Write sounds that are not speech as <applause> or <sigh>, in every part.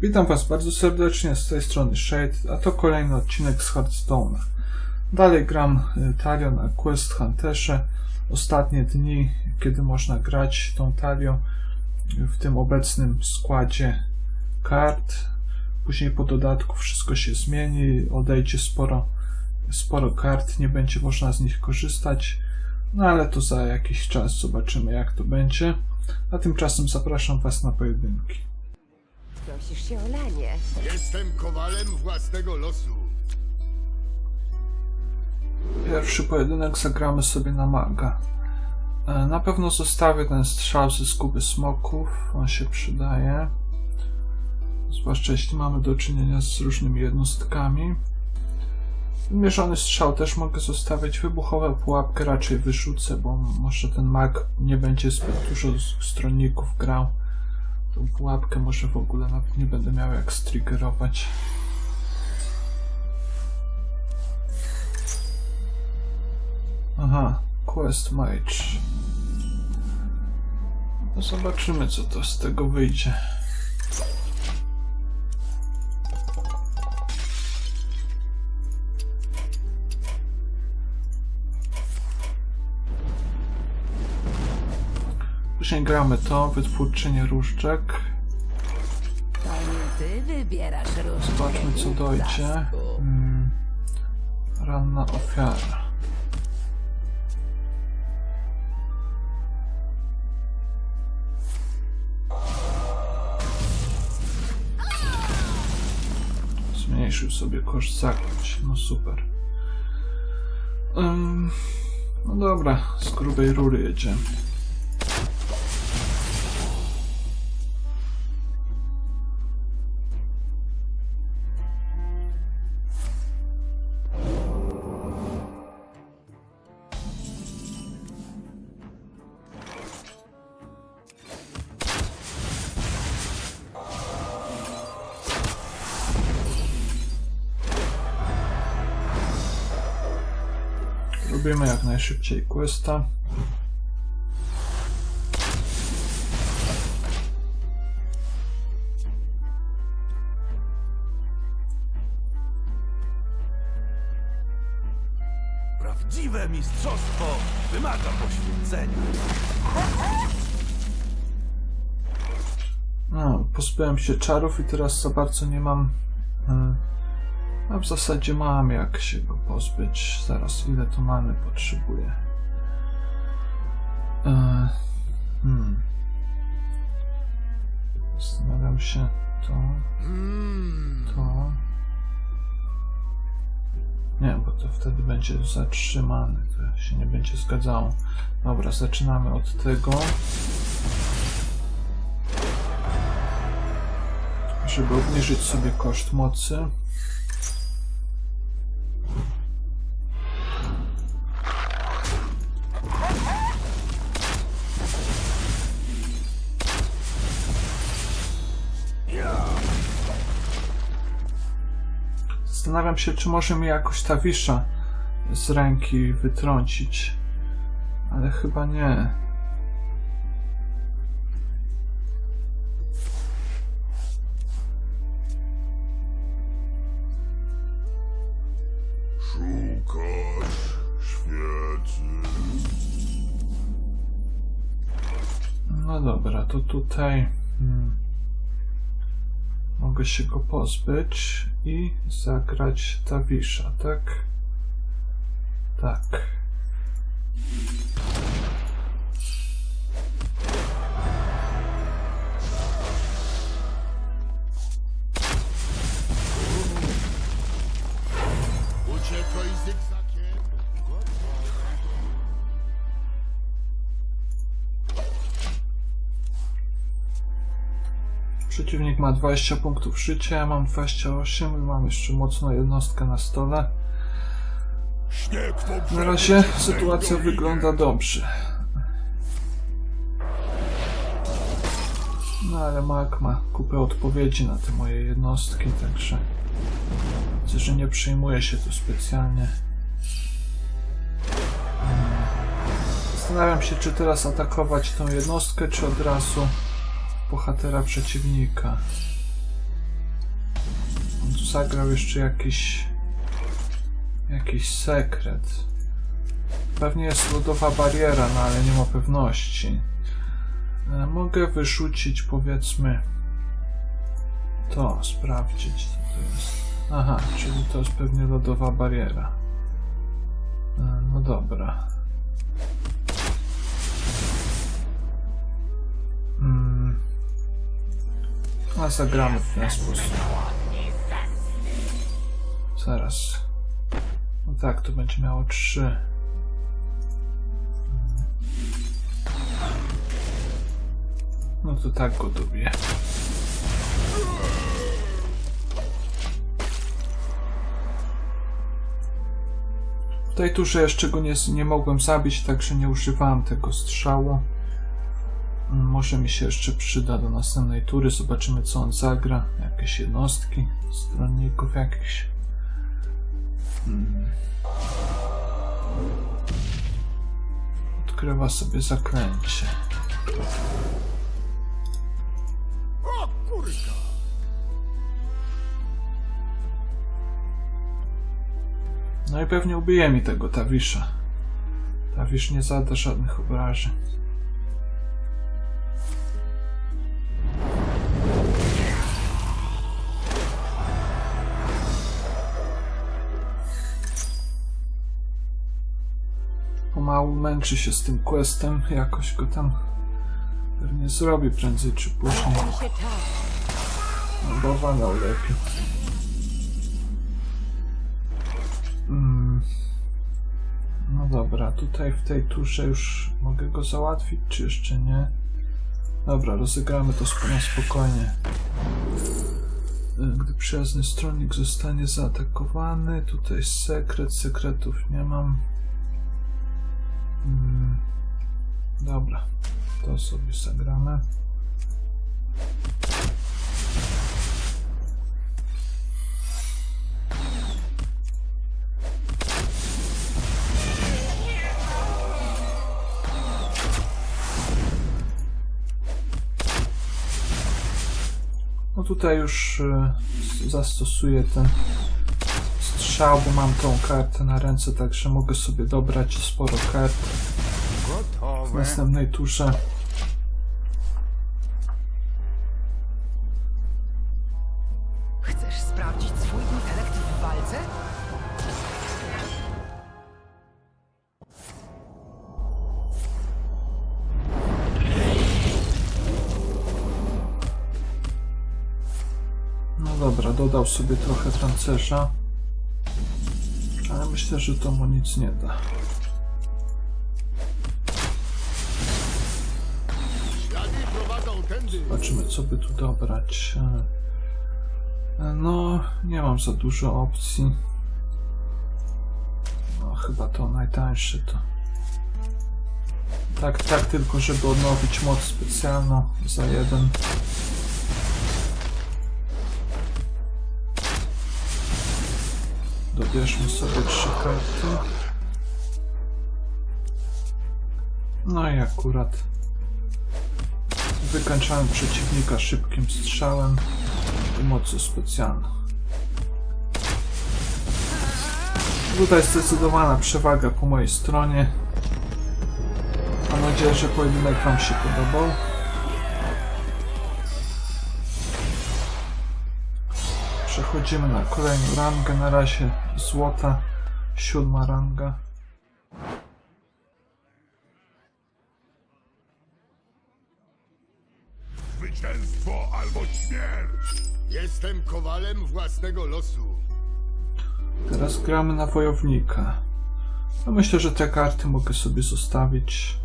Witam Was bardzo serdecznie z tej strony Shade, a to kolejny odcinek z Hearthstone'a. Dalej gram y, Talią na Quest Hunterze. Ostatnie dni, kiedy można grać tą Talią w tym obecnym składzie kart. Później po dodatku wszystko się zmieni, odejdzie sporo, sporo kart, nie będzie można z nich korzystać. No ale to za jakiś czas zobaczymy jak to będzie. A tymczasem zapraszam Was na pojedynki. Prosisz się o lanie. Jestem kowalem własnego losu. Pierwszy pojedynek zagramy sobie na maga. E, Na pewno zostawię ten strzał ze skuby smoków, on się przydaje. Zwłaszcza jeśli mamy do czynienia z różnymi jednostkami. Mierzony strzał też mogę zostawić. Wybuchowe pułapkę raczej wyrzucę, bo może ten mag nie będzie zbyt dużo stronników grał. Tą pułapkę może w ogóle nawet nie będę miał jak striggerować. Aha, Quest Mage. No zobaczymy, co to z tego wyjdzie. Później gramy to, wytwórczynię różdżek. Zobaczmy, co dojdzie. Blasku. Mm, ranna ofiara. Zmniejszył sobie koszt zaklęć. No super. Ym, no dobra, z grubej rury jedziemy. Robimy jak najszybciej questa. Prawdziwe mistrzostwo wymaga poświęcenia. No, pozbyłem się czarów i teraz za bardzo nie mam. e, A w zasadzie mam jak się go pozbyć. Zaraz ile tu mamy potrzebuję. E, Hmm. Zastanawiam się to, to. Nie, bo to wtedy będzie zatrzymane. To się nie będzie zgadzało. Dobra, zaczynamy od tego. żeby obniżyć sobie koszt mocy. Zastanawiam się, czy może mi jakoś ta wisza z ręki wytrącić. Ale chyba nie. Szukasz świecy. No dobra, to tutaj mogę się go pozbyć i zagrać Tawisza, tak? Tak. Uciekaj zygzakiem. Przeciwnik ma 20 punktów życia, mam 28 i mam jeszcze mocną jednostkę na stole. Na razie sytuacja wygląda dobrze. No ale Mark ma kupę odpowiedzi na te moje jednostki, także widzę, że nie przejmuje się tu specjalnie. Hmm. Zastanawiam się, czy teraz atakować tą jednostkę, czy od razu bohatera przeciwnika. zagrał jeszcze jakiś jakiś sekret. Pewnie jest lodowa bariera, no ale nie ma pewności. E, Mogę wyrzucić powiedzmy to, sprawdzić co to jest. Aha, czyli to jest pewnie lodowa bariera. E, No dobra. A zagramy w ten sposób. Zaraz. No tak, to będzie miało trzy. No to tak go dobiję. W tej jeszcze go nie, nie mogłem zabić, także nie używałem tego strzału. Może mi się jeszcze przyda do następnej tury. Zobaczymy co on zagra. Jakieś jednostki, stronników jakichś. Mm. Odkrywa sobie zaklęcie. O kurka! No i pewnie ubije mi tego Tawisza. Tawisz nie zada żadnych obrażeń. Pomału męczy się z tym questem, jakoś go tam pewnie zrobi prędzej czy później. No, Bałwana ulepił. Mm. No dobra, tutaj w tej turze już mogę go załatwić, czy jeszcze nie? Dobra, rozegramy to na spokojnie. Y, Gdy przyjazny stronnik zostanie zaatakowany, tutaj sekret, sekretów nie mam. Mm. Dobra, to sobie zagramy. No tutaj już e, zastosuję ten strzał, bo mam tą kartę na ręce, także mogę sobie dobrać sporo kart w następnej turze. Chcesz sprawdzić swój intelekt w walce? No dobra, dodał sobie trochę tancerza. Myślę, że to mu nic nie da. Zobaczymy, co by tu dobrać. No, nie mam za dużo opcji. No, chyba to najtańsze to. Tak, tak, tylko żeby odnowić moc specjalną za jeden. Dobierzmy sobie trzy karty. No i akurat Wykańczałem przeciwnika szybkim strzałem i mocą specjalną. Tutaj zdecydowana przewaga po mojej stronie. Mam nadzieję, że pojedynek Wam się podobał. Przechodzimy na kolejną rangę. Na razie złota, siódma ranga. Zwycięstwo albo śmierć! Jestem kowalem własnego losu. Teraz gramy na wojownika. No myślę, że te karty mogę sobie zostawić.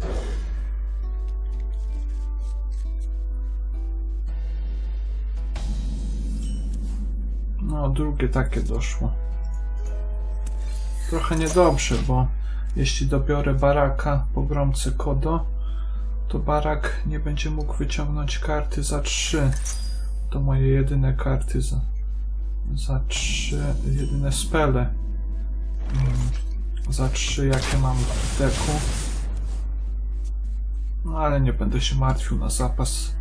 No, drugie takie doszło. Trochę niedobrze, bo jeśli dobiorę baraka po gromce Kodo, to barak nie będzie mógł wyciągnąć karty za 3. To moje jedyne karty za, za trzy jedyne spele. Mm, Za trzy jakie mam w deku. No ale nie będę się martwił na zapas.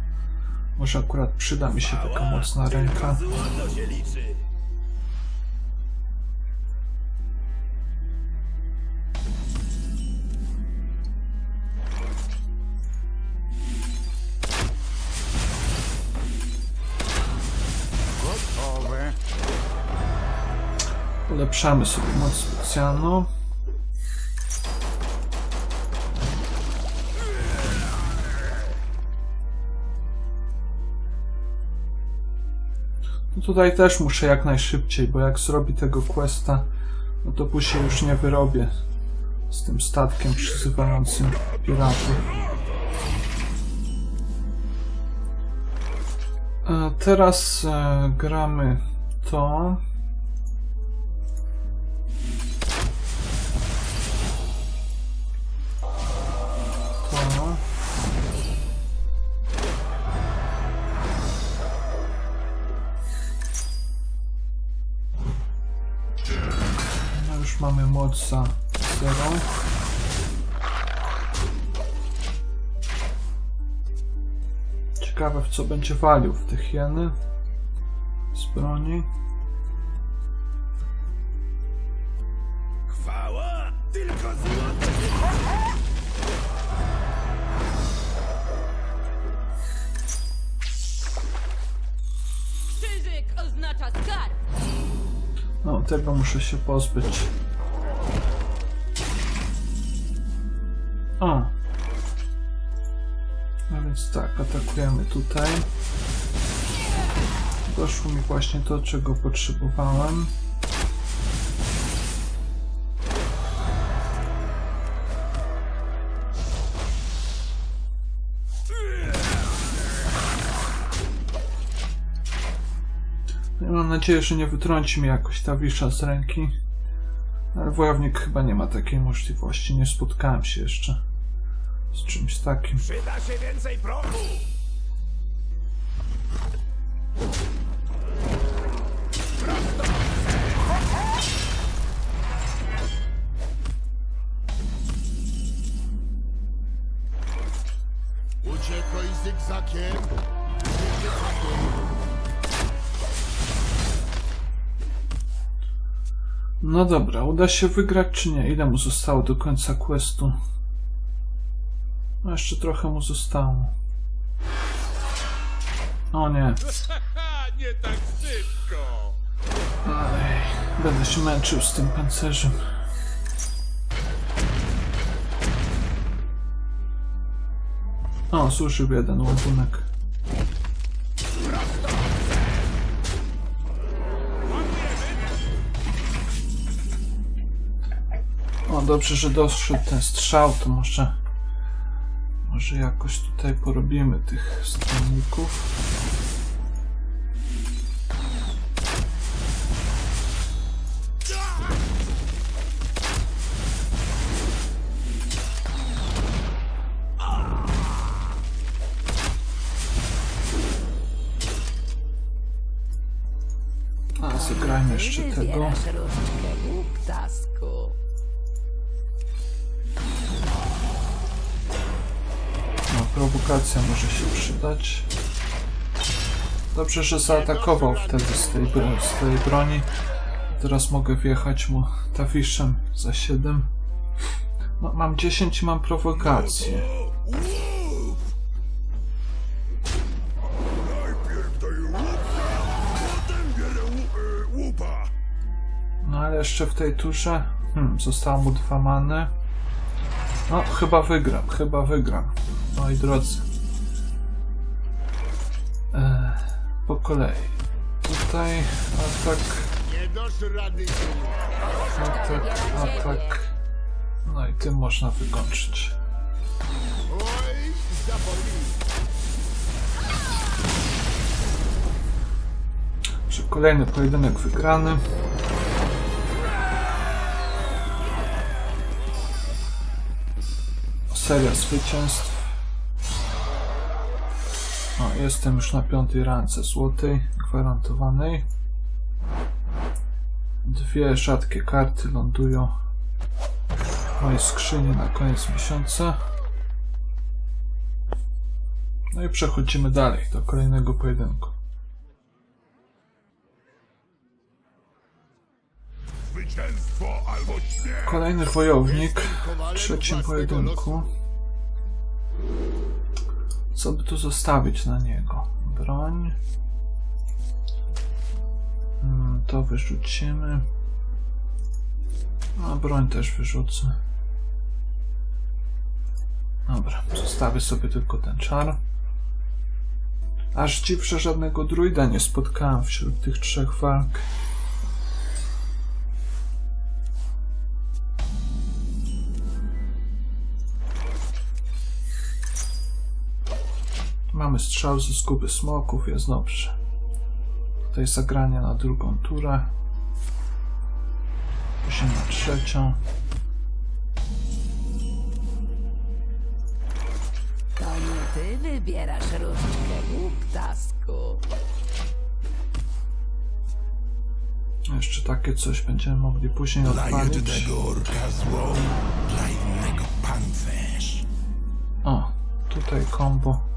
Może akurat przyda mi się taka mocna ręka. Ulepszamy sobie moc specjalną. No tutaj też muszę jak najszybciej, bo jak zrobi tego questa, no to później już nie wyrobię z tym statkiem przyzywającym piratów. Teraz e, gramy to. No już mamy moc za 0. Ciekawe w co będzie walił w te hieny z broni. Tego muszę się pozbyć. O. No więc tak, atakujemy tutaj. Doszło mi właśnie to, czego potrzebowałem. Nadzieję, że nie wytrąci mi jakoś ta wisza z ręki. Ale wojownik chyba nie ma takiej możliwości. Nie spotkałem się jeszcze z czymś takim. Przyda się więcej prochu. Uciekaj zygzakiem. No dobra, uda się wygrać czy nie? Ile mu zostało do końca questu? No jeszcze trochę mu zostało. O nie. <laughs> nie tak szybko. Ej, będę się męczył z tym pancerzem. O, zużył jeden ładunek. O, dobrze, że doszedł ten strzał, to może... Może jakoś tutaj porobimy tych stronników. Może się przydać. Dobrze, że zaatakował wtedy z tej, z tej broni. Teraz mogę wjechać mu tafiszem za 7. No, mam 10 i mam prowokację. No ale jeszcze w tej turze hmm, zostało mu dwa many. No, chyba wygram, chyba wygram. Moi drodzy. Po kolei. Tutaj atak, atak, atak. No i tym można wykończyć. Czy kolejny pojedynek wygrany. Seria zwycięstw. O, jestem już na piątej rance złotej, gwarantowanej. Dwie rzadkie karty lądują w mojej skrzyni na koniec miesiąca. No i przechodzimy dalej do kolejnego pojedynku. Kolejny wojownik w trzecim pojedynku. Co by tu zostawić na niego? Broń. Mm, To wyrzucimy. A broń też wyrzucę. Dobra, zostawię sobie tylko ten czar. Aż dziw, że żadnego druida nie spotkałem wśród tych trzech walk. Mamy strzał ze skuby smoków, jest dobrze. Tutaj zagranie na drugą turę. Później na trzecią. To nie ty wybierasz różdżkę, głuptasku. Jeszcze takie coś będziemy mogli później Dla odpalić. jednego orka zło, dla innego pancerz. O, tutaj kombo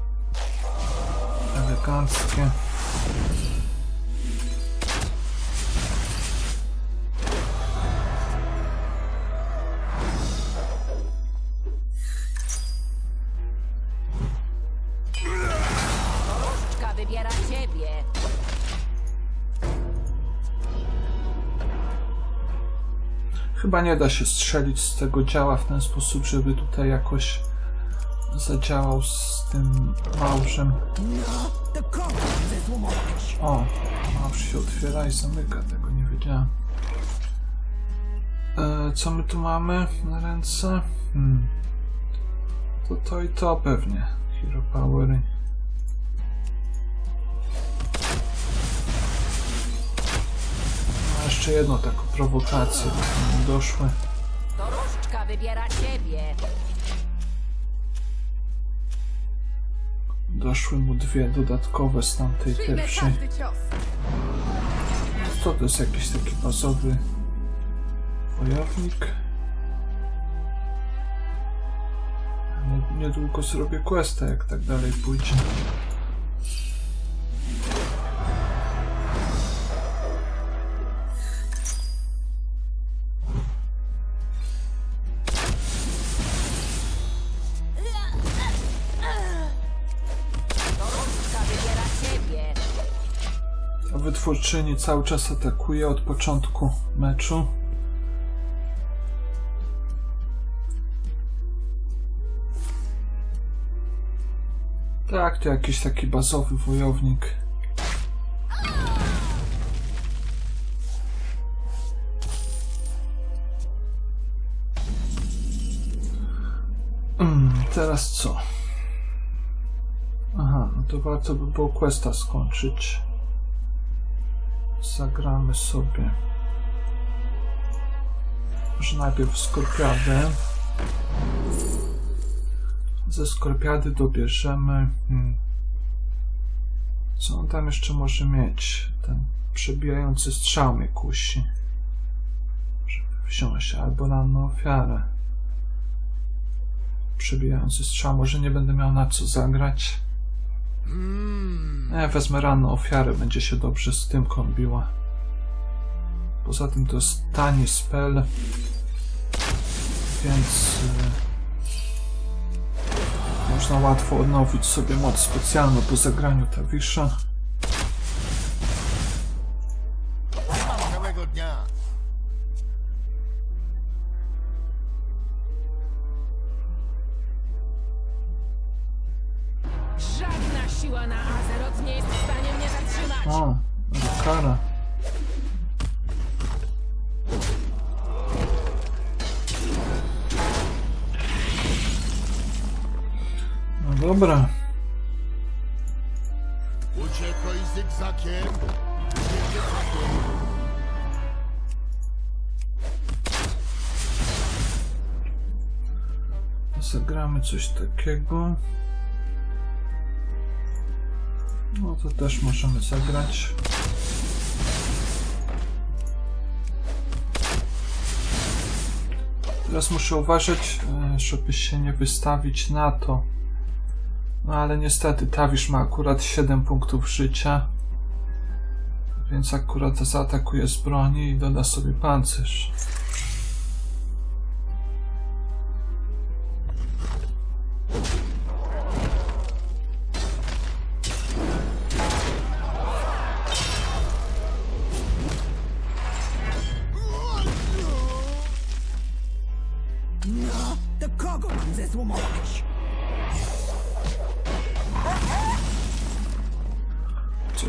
eleganckie. Różdżka wybiera ciebie. Chyba nie da się strzelić z tego działa w ten sposób, żeby tutaj jakoś zadziałał z tym małżem. O, małż się otwiera i zamyka, tego nie wiedziałem. E, co my tu mamy na ręce? Hmm. To to i to pewnie. Hero Powery. No, jeszcze jedną taką prowokację, mnie doszły. To różdżka wybiera ciebie. Doszły mu dwie dodatkowe z tamtej pierwszej. Co to jest jakiś taki bazowy wojownik? Nie- Niedługo zrobię questa, jak tak dalej pójdzie. A wytwórczyni cały czas atakuje od początku meczu. Tak, to jakiś taki bazowy wojownik. Mm, teraz co? Aha, no to warto by było questa skończyć. Zagramy sobie. Może najpierw skorpiadę. Ze skorpiady dobierzemy. Hmm. Co on tam jeszcze może mieć? Ten przebijający strzał mnie kusi. Żeby wziąć albo ranną ofiarę. Przebijający strzał. Może nie będę miał na co zagrać. Nie, wezmę ranną ofiarę, będzie się dobrze z tym kombiła. Poza tym to jest tani spell, więc y, można łatwo odnowić sobie moc specjalną po zagraniu Tawisza. Coś takiego. No to też możemy zagrać. Teraz muszę uważać, e, żeby się nie wystawić na to. No ale niestety Tawisz ma akurat 7 punktów życia. Więc akurat zaatakuje z broni i doda sobie pancerz.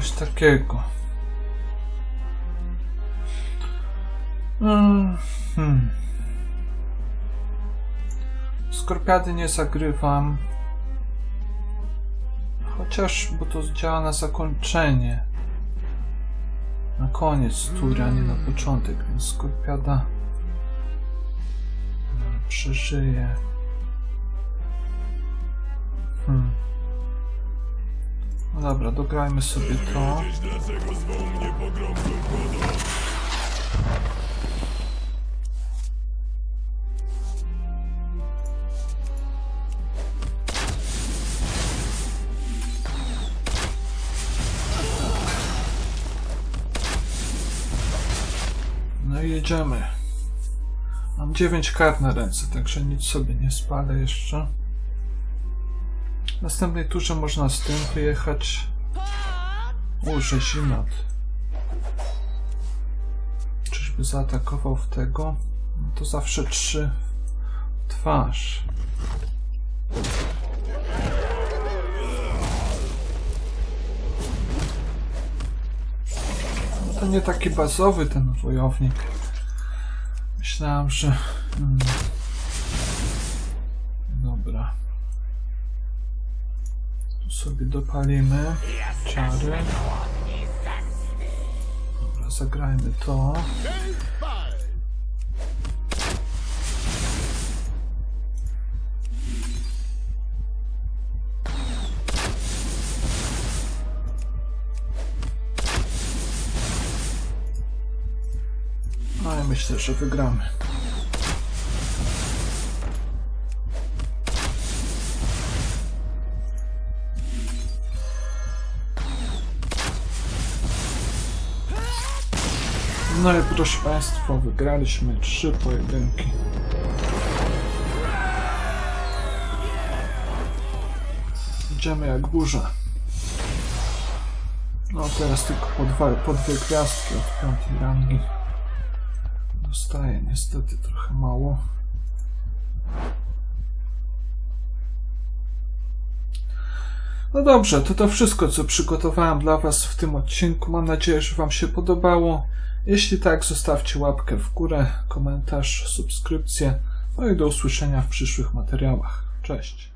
Coś takiego. Mm, Hmm. Skorpiady nie zagrywam. Chociaż, bo to działa na zakończenie. Na koniec tury, a nie na początek, więc skorpiada przeżyje. Hmm. No dobra, dograjmy sobie to. No i jedziemy. Mam 9 kart na ręce, także nic sobie nie spalę jeszcze. W następnej turze można z tym wyjechać. O, Rzezinat. Czyżby zaatakował w tego? No to zawsze trzy twarz. No to nie taki bazowy ten wojownik. Myślałem, że... Hmm. Sobie dopalimy czary. Dobra, zagrajmy to. No myślę, że wygramy. Proszę Państwa, wygraliśmy trzy pojedynki. Idziemy jak burza. No teraz tylko po, dwa, po dwie gwiazdki od piątej rangi. Dostaję niestety trochę mało. No dobrze, to to wszystko, co przygotowałem dla Was w tym odcinku. Mam nadzieję, że Wam się podobało. Jeśli tak, zostawcie łapkę w górę, komentarz, subskrypcję. No i do usłyszenia w przyszłych materiałach. Cześć.